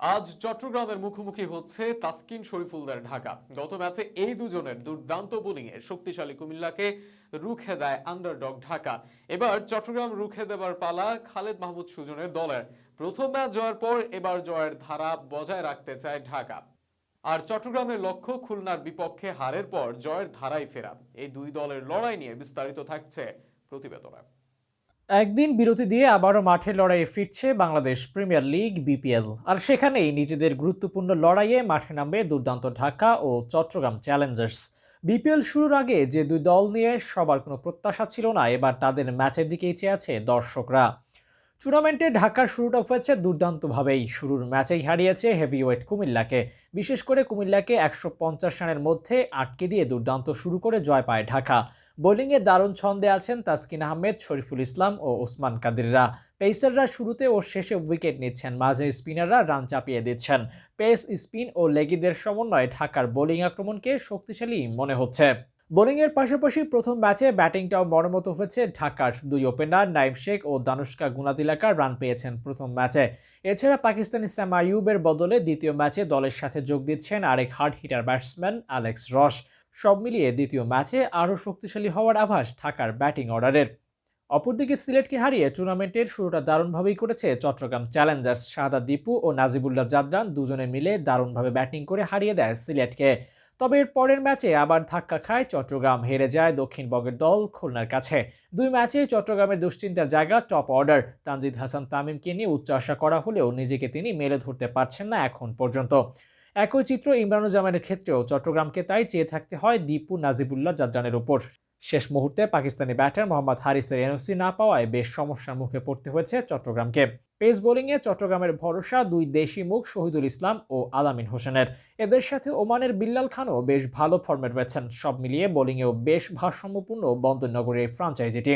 আজ চট্টগ্রামের মুখোমুখি হচ্ছে তাসকিন শরীফুলদের ঢাকা। গত ম্যাচে এই দুজনের দুর্দান্ত বোলিংয়ে শক্তিশালী কুমিল্লাকে রুখে দেয় আন্ডারডগ ঢাকা। এবার চট্টগ্রাম রুখে দেবার পালা খালেদ মাহমুদ সুজনের দলের। প্রথম ম্যাচ জয়ের পর এবার জয়ের ধারা বজায় রাখতে চায় ঢাকা। আর চট্টগ্রামের লক্ষ্য খুলনার বিপক্ষে হারের পর জয়ের ধারায় ফেরা। এই দুই দলের লড়াই নিয়ে বিস্তারিত থাকছে প্রতিবেদনে। একদিন বিরতি দিয়ে আবারও মাঠের লড়াইয়ে ফিরছে বাংলাদেশ প্রিমিয়ার লিগ, বিপিএল। আর সেখানেই নিজেদের গুরুত্বপূর্ণ লড়াইয়ে মাঠে নামবে দুর্দান্ত ঢাকা ও চট্টগ্রাম চ্যালেঞ্জার্স। বিপিএল শুরুর আগে যে দুই দল নিয়ে সবার কোনো প্রত্যাশা ছিল না, এবার তাদের ম্যাচের দিকেই চেয়ে আছে দর্শকরা। টুর্নামেন্টে ঢাকার শুরুটা হয়েছে দুর্দান্তভাবেই। শুরুর ম্যাচেই হারিয়েছে হেভিওয়েট কুমিল্লাকে। বিশেষ করে কুমিল্লাকে একশো পঞ্চাশ রানের মধ্যে আটকে দিয়ে দুর্দান্ত শুরু করে জয় পায় ঢাকা। বোলিংয়ে দারুণ ছন্দে আছেন তাসকিন আহমেদ, শরীফুল ইসলাম ও ওসমান কাদিররা। পেসাররা শুরুতে ও শেষে উইকেট নিচ্ছেন, মাঝে স্পিনাররা রান চাপিয়ে দিচ্ছেন। পেস, স্পিন ও লেগিদের সমন্বয়ে ঢাকার বোলিং আক্রমণকে শক্তিশালী মনে হচ্ছে। বোলিংয়ের পাশাপাশি প্রথম ম্যাচে ব্যাটিংটাও মরমত হয়েছে ঢাকার দুই ওপেনার নাইম শেখ ও দানুষ্কা গুনাদিলাকার রান পেয়েছেন প্রথম ম্যাচে। এছাড়া পাকিস্তানি স্যাম আইয়ুবের বদলে দ্বিতীয় ম্যাচে দলের সাথে যোগ দিচ্ছেন আরেক হার্ড হিটার ব্যাটসম্যান অ্যালেক্স রস। সব মিলিয়ে দ্বিতীয় ম্যাচে আরও শক্তিশালী হওয়ার আভাস ঢাকার ব্যাটিং অর্ডারের। অপরদিকে সিলেটকে হারিয়ে টুর্নামেন্টের শুরুটা দারুণভাবেই করেছে চট্টগ্রাম চ্যালেঞ্জার্স সাদা দীপু ও নাজিবুল্লাহ জাদরান, দুজনে মিলে দারুণভাবে ব্যাটিং করে হারিয়ে দেয় সিলেটকে। তবে এর পরের ম্যাচে আবার ধাক্কা খায় চট্টগ্রাম, হেরে যায় দক্ষিণবঙ্গের দল খুলনার কাছে। দুই ম্যাচে চট্টগ্রামের দুশ্চিন্তার জায়গা টপ অর্ডার। তানজিদ হাসান তামিমকে নিয়ে উচ্চ আশা করা হলেও নিজেকে তিনি মেলে ধরতে পারছেন না এখন পর্যন্ত। একই চিত্র ইমরানুজ্জামানের ক্ষেত্রেও। চট্টগ্রামকে তাই চেয়ে থাকতে হয় দীপু, নাজিবুল্লাহ, জাদরানের ওপর। শেষ মুহূর্তে পাকিস্তানি ব্যাটার মোহাম্মদ হারিসের এনওসি না পাওয়ায় বেশ সমস্যার মুখে পড়তে হয়েছে চট্টগ্রামকে। পেস বোলিংয়ে চট্টগ্রামের ভরসা দুই দেশি মুখ শহীদুল ইসলাম ও আলামিন হোসেনের। এদের সাথে ওমানের বিল্লাল খানও বেশ ভালো ফর্মে রয়েছেন। সব মিলিয়ে বোলিংয়েও বেশ ভারসাম্যপূর্ণ বন্দরনগরের ফ্রাঞ্চাইজিটি।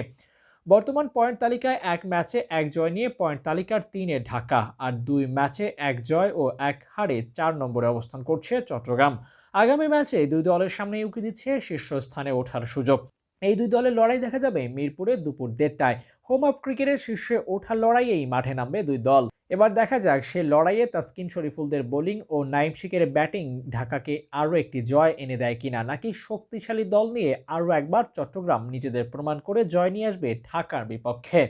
বর্তমান পয়েন্ট তালিকায় এক ম্যাচে এক জয় নিয়ে পয়েন্ট তালিকার তিনে ঢাকা আর দুই ম্যাচে এক জয় ও এক হারে চার নম্বরে অবস্থান করছে চট্টগ্রাম। আগামী ম্যাচে দুই দলের সামনে উঁকি দিচ্ছে শীর্ষস্থানে ওঠার সুযোগ। এই দুই দলের লড়াই দেখা যাবে মিরপুরে দুপুর দেড়টায়। হোম অফ ক্রিকেটের শীর্ষে ওঠার লড়াইয়েই মাঠে নামবে দুই দল। এবার দেখা যাক, সে লড়াইয়ে তাসকিন শরীফুলদের বোলিং ও নাইম শিকের ব্যাটিং ঢাকাকে আরও একটি জয় এনে দেয় কিনা, নাকি শক্তিশালী দল নিয়ে আরও একবার চট্টগ্রাম নিজেদের প্রমাণ করে জয় নিয়ে আসবে ঢাকার বিপক্ষে?